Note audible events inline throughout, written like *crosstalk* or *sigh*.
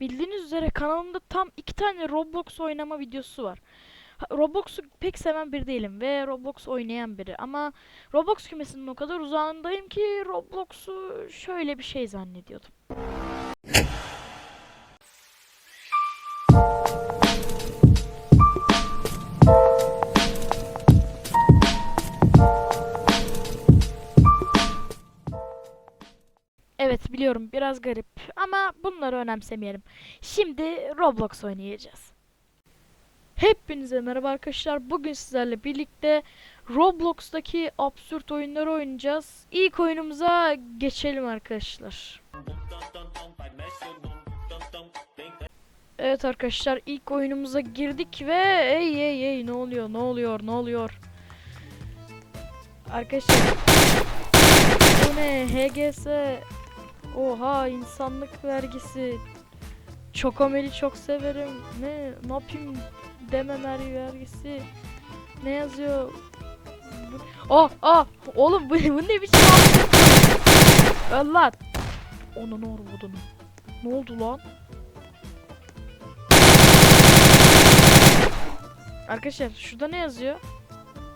Bildiğiniz üzere kanalımda tam iki tane Roblox oynama videosu var. Roblox'u pek seven biri değilim ve Roblox oynayan biri ama Roblox kümesinin o kadar uzağındayım ki Roblox'u şöyle bir şey zannediyordum. Biliyorum biraz garip ama bunları önemsemeyelim. Şimdi Roblox oynayacağız. Hepinize merhaba arkadaşlar. Bugün sizlerle birlikte Roblox'taki absürt oyunları oynayacağız. İlk oyunumuza geçelim arkadaşlar. Evet arkadaşlar ilk oyunumuza girdik ve ey ey ey ne oluyor ne oluyor ne oluyor. Arkadaşlar bu ne HGS Oha insanlık vergisi. Çokomeli çok severim. Ne ne yapayım demem vergisi. Ne yazıyor? Oh oh oğlum bu, bu ne biçim Öl lan. Onun orvudunu. Ne oldu lan? Arkadaşlar şurada ne yazıyor?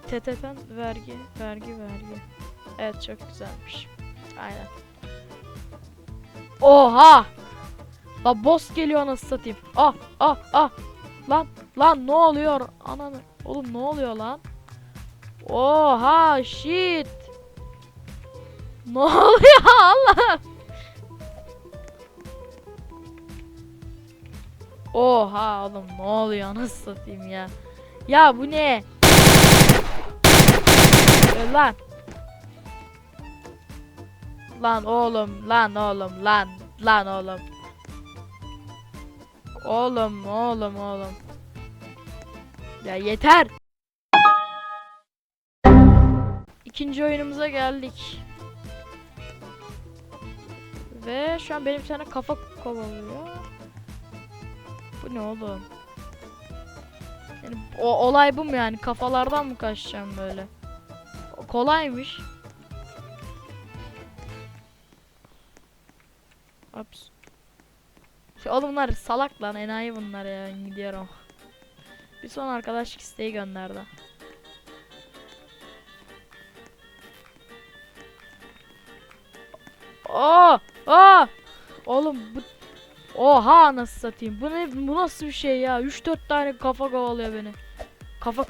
TTF'den vergi, vergi, vergi. Evet çok güzelmiş. Aynen. Oha! La boss geliyor anasını satayım. Ah ah ah. Lan lan ne oluyor? Ananı. Oğlum ne oluyor lan? Oha shit. Ne *laughs* oluyor Allah? Oha oğlum ne oluyor anasını satayım ya. Ya bu ne? Öl lan. Lan oğlum, lan oğlum, lan, lan oğlum. Oğlum, oğlum, oğlum. Ya yeter. İkinci oyunumuza geldik. Ve şu an benim bir tane kafa kovalıyor. Bu ne oğlum? Yani o olay bu mu yani? Kafalardan mı kaçacağım böyle? Kolaymış. Ops. Şu oğlum bunlar salak lan enayi bunlar ya gidiyorum. Bir son arkadaşlık isteği gönderdi. Aa! Aa! Oğlum bu Oha nasıl satayım. Bu ne bu nasıl bir şey ya? 3 4 tane kafa kovalıyor beni. Kafa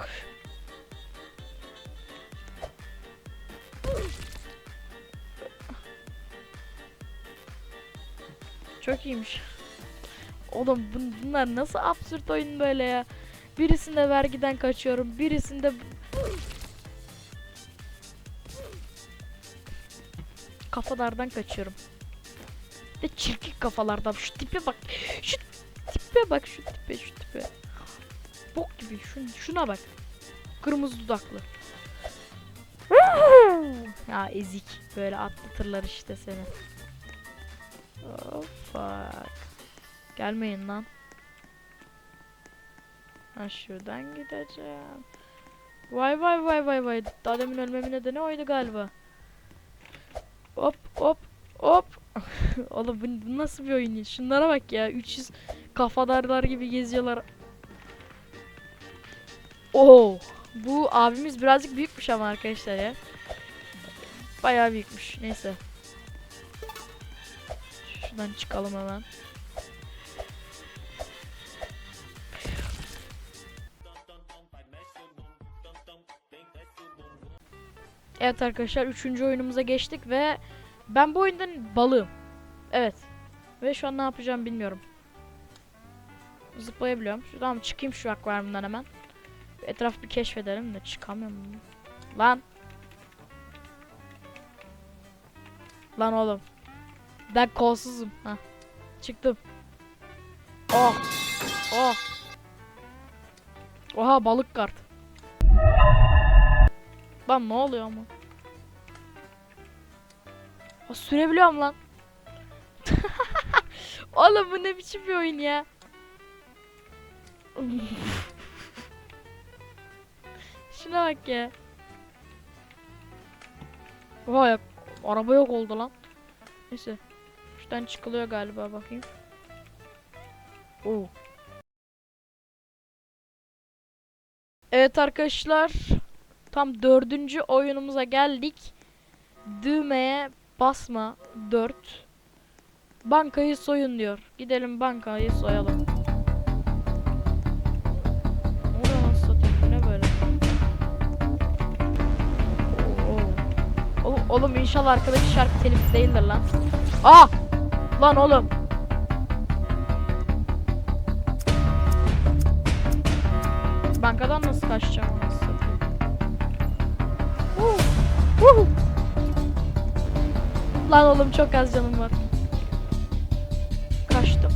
Çok iyiymiş. Oğlum bun- bunlar nasıl absürt oyun böyle ya. Birisinde vergiden kaçıyorum. Birisinde kafalardan kaçıyorum. Ve çirkin kafalardan. Şu tipe bak. Şu tipe bak şu tipe şu tipe. Bok gibi. Şun, şuna bak. Kırmızı dudaklı. ya ezik. Böyle atlatırlar işte seni. Oh fuck. Gelmeyin lan. Ha şuradan gideceğim. Vay vay vay vay vay. Daha demin ölmemin nedeni oydu galiba. Hop hop hop. *laughs* Oğlum bu, nasıl bir oyun? Şunlara bak ya. 300 kafadarlar gibi geziyorlar. Oo. Bu abimiz birazcık büyükmüş ama arkadaşlar ya. Bayağı büyükmüş. Neyse. Şuradan çıkalım hemen. Evet arkadaşlar üçüncü oyunumuza geçtik ve ben bu oyundan balığım. Evet. Ve şu an ne yapacağım bilmiyorum. Zıplayabiliyorum. Şuradan çıkayım şu akvaryumdan hemen. Etrafı bir keşfedelim de çıkamıyorum. Lan. Lan oğlum. Ben kolsuzum. Ha. Çıktım. Oh. Oh. Oha balık kart. Lan ne oluyor ama? Ha, sürebiliyorum lan. *laughs* Oğlum bu ne biçim bir oyun ya? *laughs* Şuna bak ya. Vay araba yok oldu lan. Neyse. Şuradan çıkılıyor galiba bakayım. Oo. Evet arkadaşlar. Tam dördüncü oyunumuza geldik. Düğmeye basma 4. Bankayı soyun diyor. Gidelim bankayı soyalım. Oğlum inşallah arkadaki şarkı telif değildir lan. Ah! Lan oğlum. Bankadan nasıl kaçacağım anasını? Huu, huu. Lan oğlum çok az canım var. Kaçtım.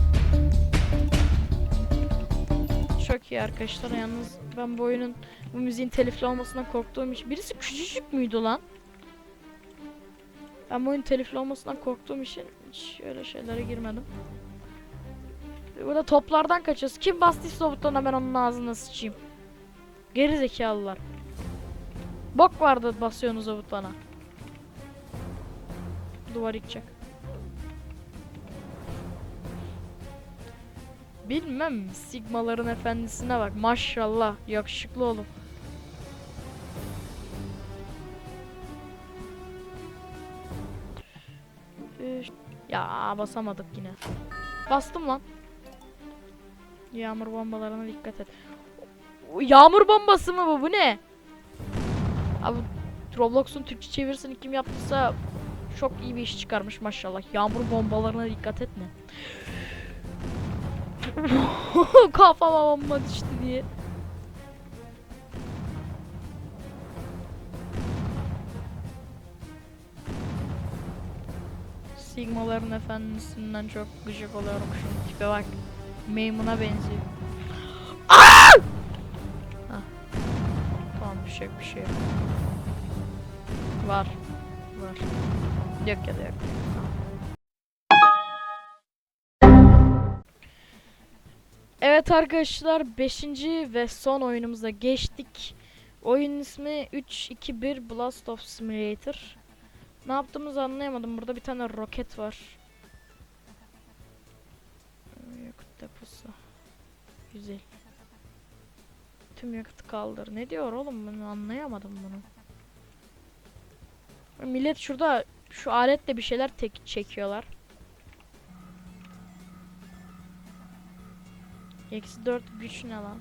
Çok iyi arkadaşlar yalnız ben bu oyunun bu müziğin telifli olmasından korktuğum için birisi küçücük müydü lan? Ben bu oyunun telifli olmasından korktuğum için hiç öyle şeylere girmedim. Burada toplardan kaçıyoruz. Kim bastıysa o butona ben onun ağzına sıçayım. Geri zekalılar. Bok vardı basıyorsunuz o butona. Duvar yıkacak. Bilmem Sigmaların efendisine bak maşallah yakışıklı oğlum. Ya basamadık yine. Bastım lan. Yağmur bombalarına dikkat et. Yağmur bombası mı bu? Bu ne? Abi Roblox'un Türkçe çevirisini kim yaptıysa çok iyi bir iş çıkarmış maşallah. Yağmur bombalarına dikkat et ne? *laughs* Kafama bomba düştü diye. Sigmaların efendisinden çok gıcık oluyorum şunun tipe bak. Maymun'a benziyor. Aa! Hah. Tamam bir şey bir şey. Var. Var. Yok ya da yok. Evet arkadaşlar 5. ve son oyunumuza geçtik. Oyunun ismi 3-2-1 Blast of Simulator. Ne yaptığımızı anlayamadım. Burada bir tane roket var. Yakıt deposu. Güzel. Tüm yakıtı kaldır. Ne diyor oğlum? Ben anlayamadım bunu. Millet şurada şu aletle bir şeyler tek çekiyorlar. Eksi 4 güç ne lan?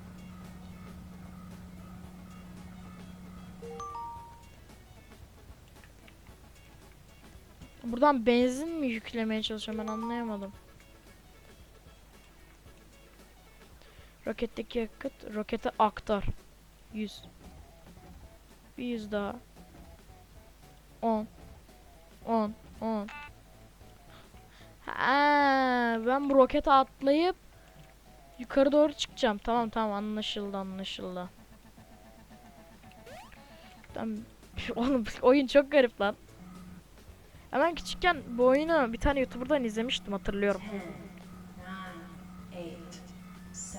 Buradan benzin mi yüklemeye çalışıyorum ben anlayamadım. Roketteki yakıt rokete aktar. 100. Bir 100 daha. 10. 10. 10. Ha, ben bu rokete atlayıp yukarı doğru çıkacağım. Tamam tamam anlaşıldı anlaşıldı. Tamam. *laughs* Oğlum oyun çok garip lan. Ben küçükken bu oyunu bir tane YouTuber'dan izlemiştim hatırlıyorum. 10, 9,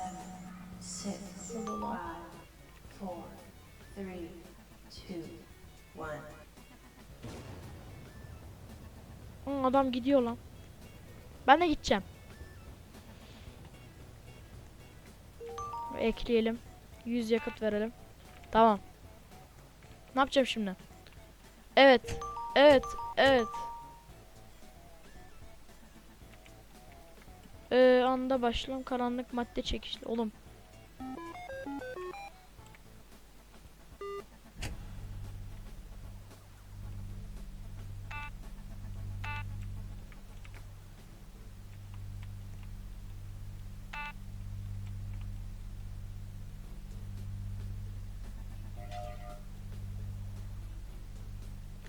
8, 7, 6, 5, 4, 3, 2, 1. Hı, adam gidiyor lan. Ben de gideceğim. Ekleyelim. 100 yakıt verelim. Tamam. Ne yapacağım şimdi? Evet. Evet. Evet. Ee, anda başlam karanlık madde çekişli. Oğlum.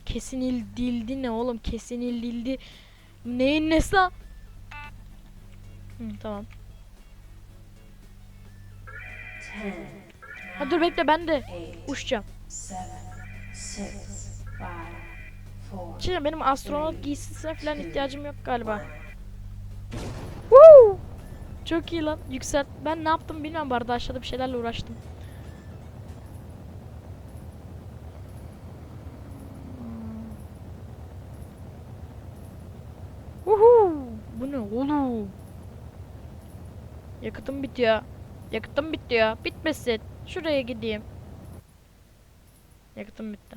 Kesinildildi ne oğlum? Kesinildildi. Neyin nesi lan? Hı, tamam. 10, Ha dur bekle ben de 8, uçacağım. 7, 6, 5, 4, Şimdi benim astronot giysisine falan ihtiyacım yok galiba. Woo! Çok iyi lan. Yükselt. Ben ne yaptım bilmiyorum bu arada aşağıda bir şeylerle uğraştım. Uhu! Bu ne oğlum? Yakıtım bitiyor. Yakıtım bitiyor. Bitmesin. Şuraya gideyim. Yakıtım bitti.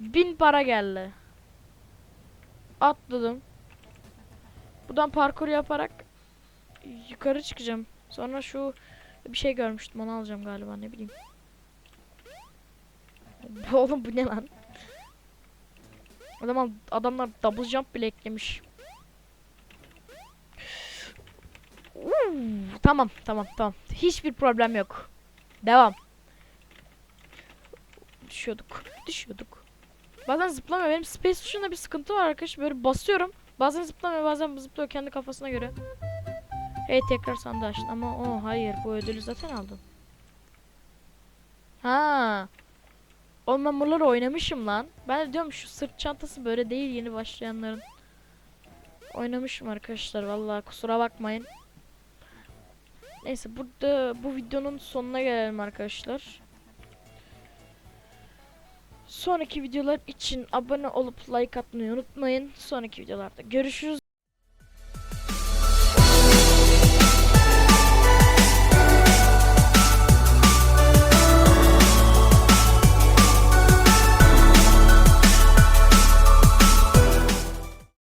Bin para geldi. Atladım. Buradan parkur yaparak yukarı çıkacağım. Sonra şu bir şey görmüştüm onu alacağım galiba ne bileyim. *laughs* Oğlum bu ne lan? Adamlar, adamlar double jump bile eklemiş. Tamam tamam tamam. Hiçbir problem yok. Devam. Düşüyorduk. Düşüyorduk. Bazen zıplamıyor. Benim space tuşunda bir sıkıntı var arkadaş. Böyle basıyorum. Bazen zıplamıyor bazen zıplıyor kendi kafasına göre. Hey tekrar sandığı açtın ama o hayır bu ödülü zaten aldın. Ha. Oğlum ben oynamışım lan. Ben diyorum şu sırt çantası böyle değil yeni başlayanların. Oynamışım arkadaşlar vallahi kusura bakmayın. Neyse burada bu videonun sonuna gelelim arkadaşlar. Sonraki videolar için abone olup like atmayı unutmayın. Sonraki videolarda görüşürüz.